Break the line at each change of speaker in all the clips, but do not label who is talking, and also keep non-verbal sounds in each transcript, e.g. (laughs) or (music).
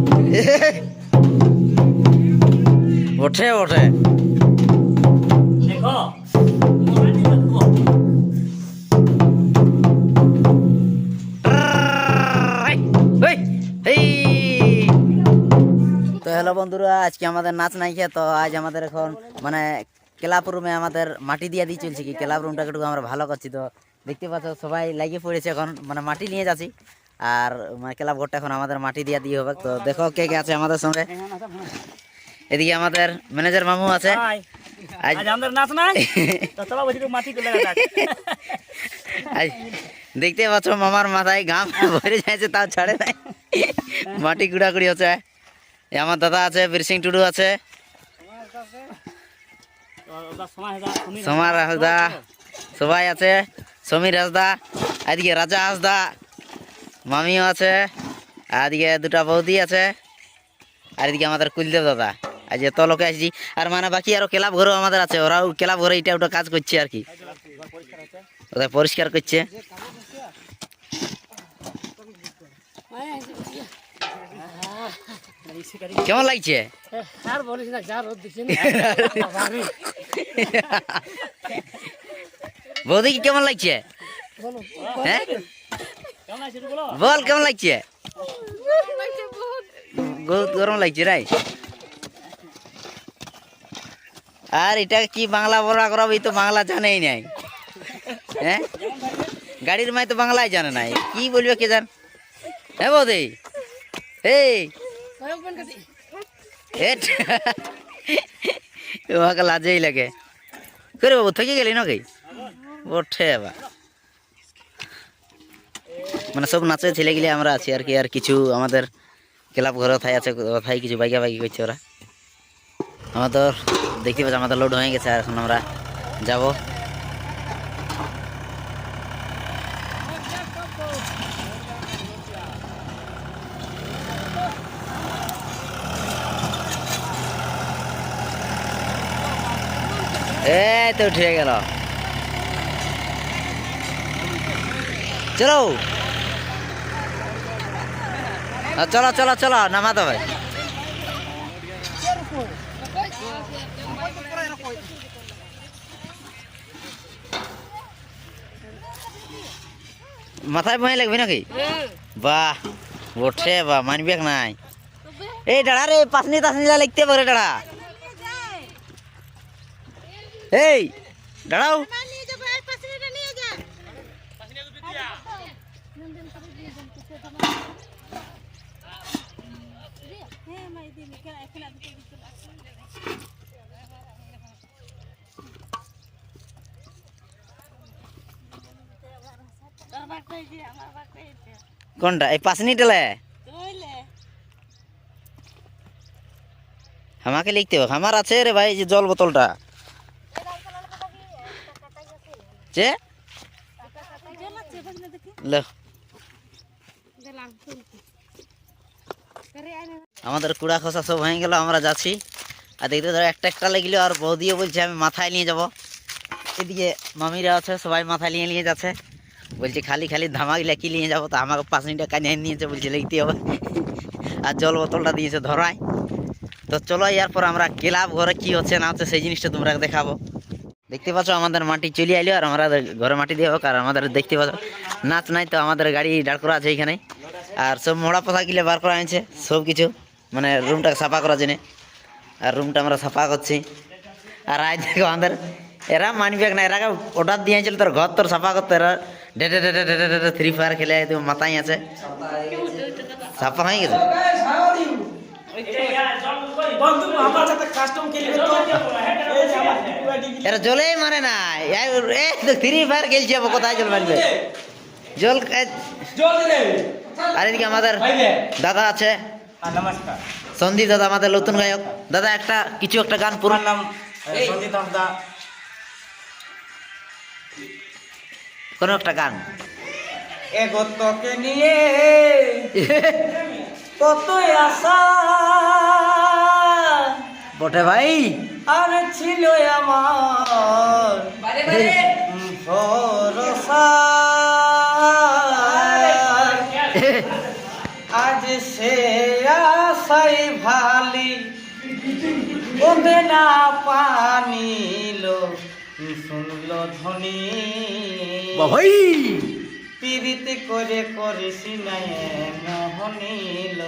(laughs) ওঠে ওঠে।
দেখো।
তো হ্যালো বন্ধুরা আজকে আমাদের নাচ নাই খেয়ে তো আজ আমাদের এখন মানে ক্লাব রুমে আমাদের মাটি দিয়ে দিয়ে চলছে কি ক্লাব রুমটাকে একটু আমরা ভালো করছি তো দেখতে পাচ্ছ সবাই লাগিয়ে পড়েছে এখন মানে মাটি নিয়ে যাচ্ছি। আর মানে ক্লাব ঘরটা এখন আমাদের মাটি দিয়ে দিয়ে হবে। তো দেখো কে কে আছে আমাদের সঙ্গে। এদিকে আমাদের ম্যানেজার মামু আছে। আজ
আমাদের নাচ নাই? (laughs) তো মাটি
আজ দেখতে পাচ্ছ মামার মাথায় ঘাম ভরে যাচ্ছে তাও ছাড়ে নাই। মাটি কুড়াকুড়ি হচ্ছে। আমার দাদা আছে বীরসিং টুডু আছে।
হয়ে
সোমার হাসদা সবাই আছে। সমীর হাসদা এদিকে রাজা হাসদা। মামিও আছে, আর দুটা বৌদি আছে, আর এদিকে আমাদের কুলদেব দাদা। আজ এত লোকে আসছি, আর মানে বাকি আরও ক্লাব ঘরেও আমাদের আছে, ওরাও ক্লাব ঘরে এটা ওটা কাজ করছে আর কি। ওদের পরিষ্কার করছে। কেমন লাগছে?
আর যা
বৌদি কি কেমন লাগছে? হ্যাঁ?
বলো?
কেমন লাগছে? বহুত গরম লাগছে রাই আর এটা কি বাংলা বলা করাবো তো বাংলা জানেই নাই। হ্যাঁ? গাড়ির মাই তো বাংলায় জানে নাই। কি বলবে কে জান? হ্যাঁ বৌদি? এই। লাজেই লাগে। করে বাবু, থেকে গেলি নাকি? ওঠে এবার মানে সব নাচে ছেলেগুলি আমরা আছি আর কি, আর কিছু আমাদের ক্লাব ঘরে থাই আছে থাই কিছু বাইকা বাইকি করছে ওরা। আমাদের দেখতে পাচ্ছি, আমাদের লোড হয়ে গেছে, আর এখন আমরা যাব। এই তো উঠে গেল। চলো। চলো চলো চলো, নামা তো ভাই। মাথায় বহে লাগবে নাকি? বাহ ওঠে বা মানবে নাই। এই দাঁড়া রে পাসনি টাসনি লিখতে পারে দাঁড়া। এই, দাঁড়াও। কোনটা? এই টেলে আমাকে লিখতে হবে। আমার আছে রে ভাই যে জল বোতলটা। আমাদের কুড়া খসা সব হয়ে গেল, আমরা যাচ্ছি। আর দেখতে ধরো, একটা একটা লাগল, আর বৌদিও বলছে, আমি মাথায় নিয়ে যাব। এদিকে মামিরা আছে, সবাই মাথায় নিয়ে নিয়ে যাচ্ছে। বলছে, খালি খালি ধামাগুলা কি নিয়ে যাব তো, আমাকে পাঁচ মিনিট কানিয়ে নিয়েছে, বলছে, লিখতে হবে। আর জল বোতলটা দিয়েছে ধরায়। তো চলো, এরপর আমরা ক্লাব ঘরে কি হচ্ছে না হচ্ছে সেই জিনিসটা তোমরা দেখাবো। দেখতে পাচ্ছ, আমাদের মাটি চলে আইলো আর আমরা ঘরে মাটি দিয়ে হোক, আর আমাদের দেখতে পাচ্ছ, নাচ নাই তো আমাদের গাড়ি দাঁড় করা আছে এইখানে। আর সব মোড়া পোথা গিলে বার করা হয়েছে, সব কিছু মানে রুমটাকে সাফা করার জন্য। আর রুমটা আমরা সাফা করছি। আর আজ দেখো আমাদের, এরা মানবে না, এরা অর্ডার দিয়েছিল তোর ঘর তোর সাফা করতে, এরা ডেটে ডেটে ডেটে ডেটে থ্রি ফায়ার খেলে একদম মাথায় আছে। সাফা হয়ে গেছে। এরা জলেই মারে না। থ্রি ফায়ার খেলছি কোথায় জল মারবে? জল আর এদিকে আমাদের দাদা আছে।
নমস্কার
সন্দীপ দাদা, আমাদের নতুন গায়ক। দাদা, একটা, কিছু একটা গান পুরো
নাম সঞ্জিত হাসদা।
কোনো একটা গান।
এগতকে নিয়ে কত আশা।
বটে ভাই।
আর ছিল আমার ভরসা। আজ সে আশাই ভালি। ওদে না পানিলো। শুনলো ধ্বনি?
ভাই
পীড়িত করে করিস মোহনীল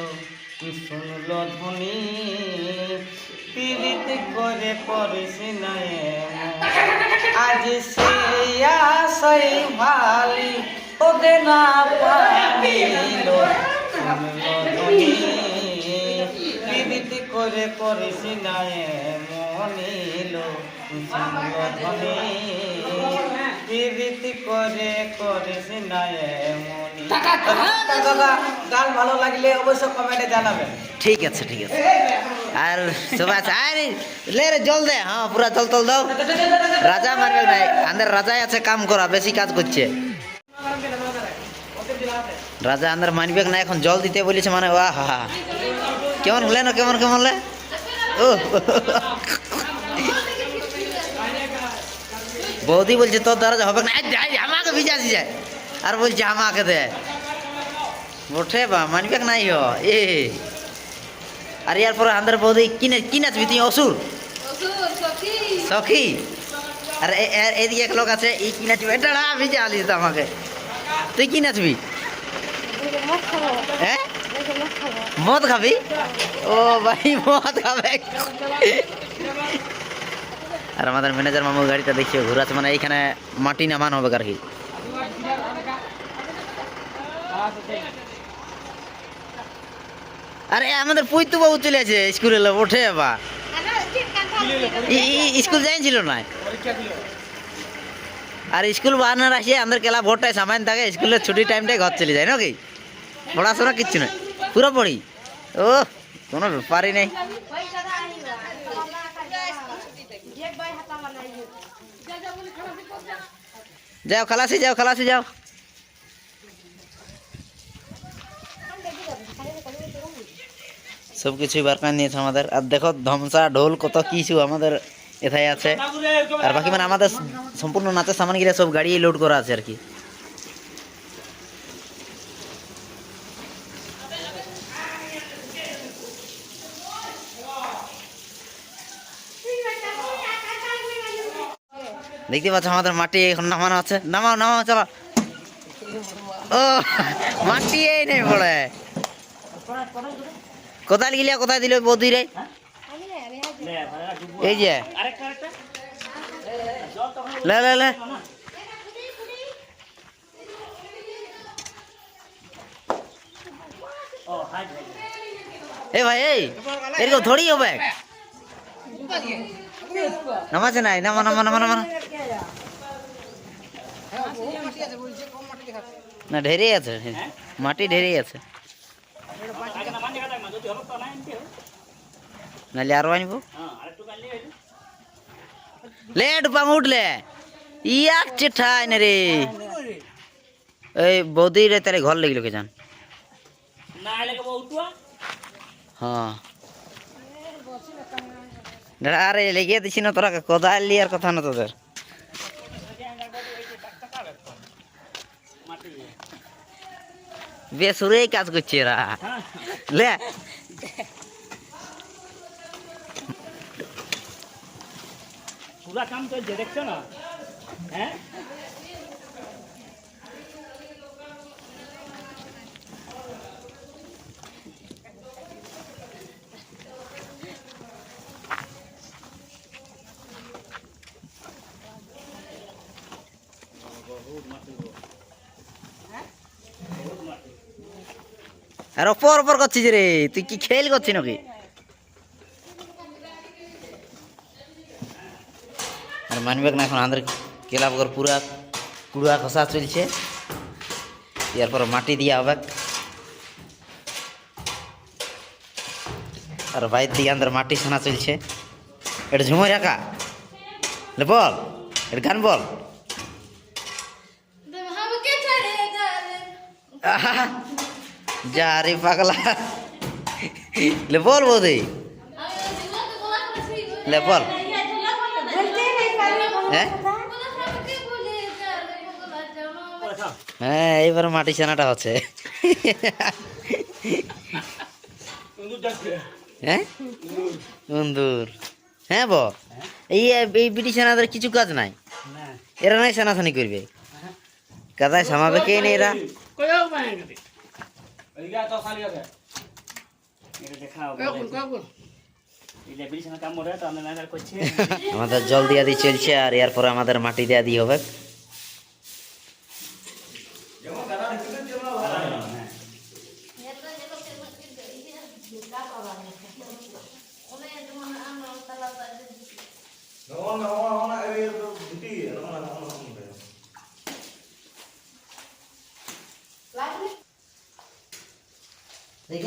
শুনলো ধ্বনি? পীড়িত করে করিস আজ সে আশাই ভালি ওদে না ধ্বনি? পীড়িত করে করিস ধ্বনি প্রীতি করে করিস না এমনি দাদা গান ভালো লাগলে অবশ্য কমেন্টে জানাবেন।
ঠিক আছে ঠিক আছে। আর আছে আরে লে রে জল দে। হ্যাঁ পুরা জল তল দাও। রাজা মারবে নাই আমাদের রাজাই আছে কাম করা বেশি কাজ করছে। রাজা আমাদের মানবে না এখন জল দিতে বলেছে মানে ওয়া হা হা। কেমন হলে না কেমন কেমন হলে? ও বৌদি বলছে তোর দ্বারা হবে না আই, আই, আমাকে ভিজাছি যায় আর বলছে আমাকে দে ওঠে বা মানবে নাই হ এ আর ইয়ার পরে আন্দার বৌদি কিনে কি নাচবি তুই অসুর সখী আর এদিকে এক লোক আছে এই কি নাচবি এটা না ভিজে আলিস আমাকে তুই কি নাচবি হ্যাঁ মদ খাবি ও ভাই মদ খাবে আর আমাদের ম্যানেজার মামুর গাড়িটা দেখিও ঘুরাচ্ছে মানে এইখানে মাটি নামান হবে আর কি। আরে, আমাদের পৈতু বাবু চলে আছে স্কুলে ওঠে বা স্কুল যাইছিল না? আর স্কুল বাহানার আসে, আমাদের কেলা ভোরটায় সামান থাকে, স্কুলের ছুটির টাইমটাই ঘর চলে যায়, নাকি? পড়াশোনা কিচ্ছু নয় পুরো পড়ি ও কোনো ব্যাপারই নেই। যাও খালাসি যাও খালাসি, যাও। সব কিছুই বারকান নিয়েছে আমাদের। আর দেখো, ধমসা, ঢোল, কত কিছু আমাদের এথায় আছে। আর বাকি মানে আমাদের সম্পূর্ণ নাচের সামান গিয়ে সব গাড়ি লোড করা আছে আর কি। দেখতে পাচ্ছ আমাদের মাটি এখন নামানো আছে। নামাও নামাও, চলো। ও, মাটি এই নেই পড়ে কোথায় গিলিয়া কোথায় দিল বৌদি রে? এই যে। লে লে লে। এ ভাই, এই। এরকম থোড়ি হবে। নামাছে নাই নামা নামা নামা নামা। না ঢেরে আছে মাটি ঢেরে আছে।
আগে না কথা না যদি হলো তো না এমনি
নাহলে আরও আনব।
হ্যাঁ আরেকটু কাটলে হইল
লে। ডুপাং উঠলে ইয়াক চিঠাই না রে। এই বৌদি রে তারে ঘর লেগিল কে জান?
না হলে কেবল উঠুয়া।
হ্যাঁ। আরে লেগে দিছি না তোরা কোদাল লিয়ার কথা না তোদের। বেসুরেই কাজ করছে এরা। লে।
পুরা কাম চলছে দেখছ না? হ্যাঁ?
আর অপর অপর করছিস রে তুই কি খেল করছিস নাকি? আর মানবে না এখন আমাদের কেলাবগর পুরা কুড়া খসা চলছে। এরপর মাটি দিয়া হবে। আর বাইর দিকে আমাদের মাটি সানা চলছে। এটা ঝুমই রাখা। বল এটা গান বল। আহা, যা পাগলা। লে বল বৌদি। লে বল। হ্যাঁ? হ্যাঁ মাটি ছানাটা হচ্ছে। হ্যাঁ? বন্ধুর হ্যাঁ ব এই এই বিটি ছানাদের কিছু কাজ নাই। এরা নাই সেনাসানি করবে। কাদায় সামাবে কে নেই এরা? আমাদের জল দিয়ে দিয়ে চলছে আর এরপরে আমাদের মাটি দিয়ে দিয়ে হবে। No, no.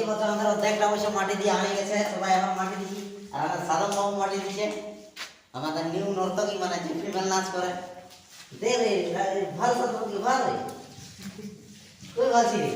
বলতে আমাদের অর্ধেকটা অবশ্য মাটি দিয়ে হারিয়ে গেছে, সবাই এখন মাটি দিচ্ছি আর আমাদের সাধক বাবু মাটি দিচ্ছে আমাদের নিউ নর্তকী মানে যে ফিমেল নাচ করে। দে রে ভালো সাধক রে। তুই ভালছি রে।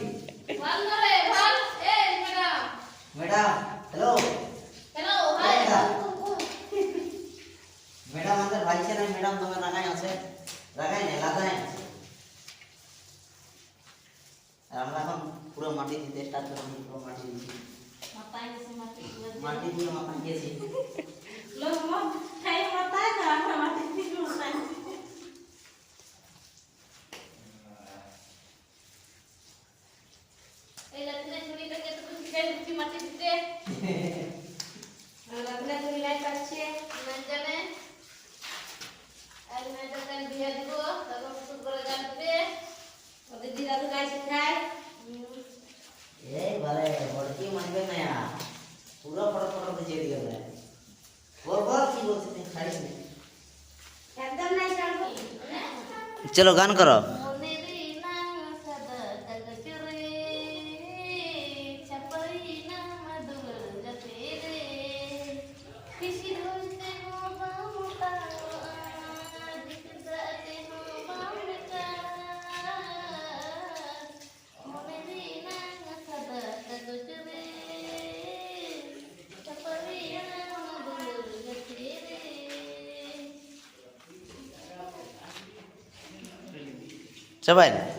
सत्य मन में नया। पूरा पड़ पड़ के जेड़ गया है। और बात की बोलते हैं खाली। में चलो गान करो।
Seven.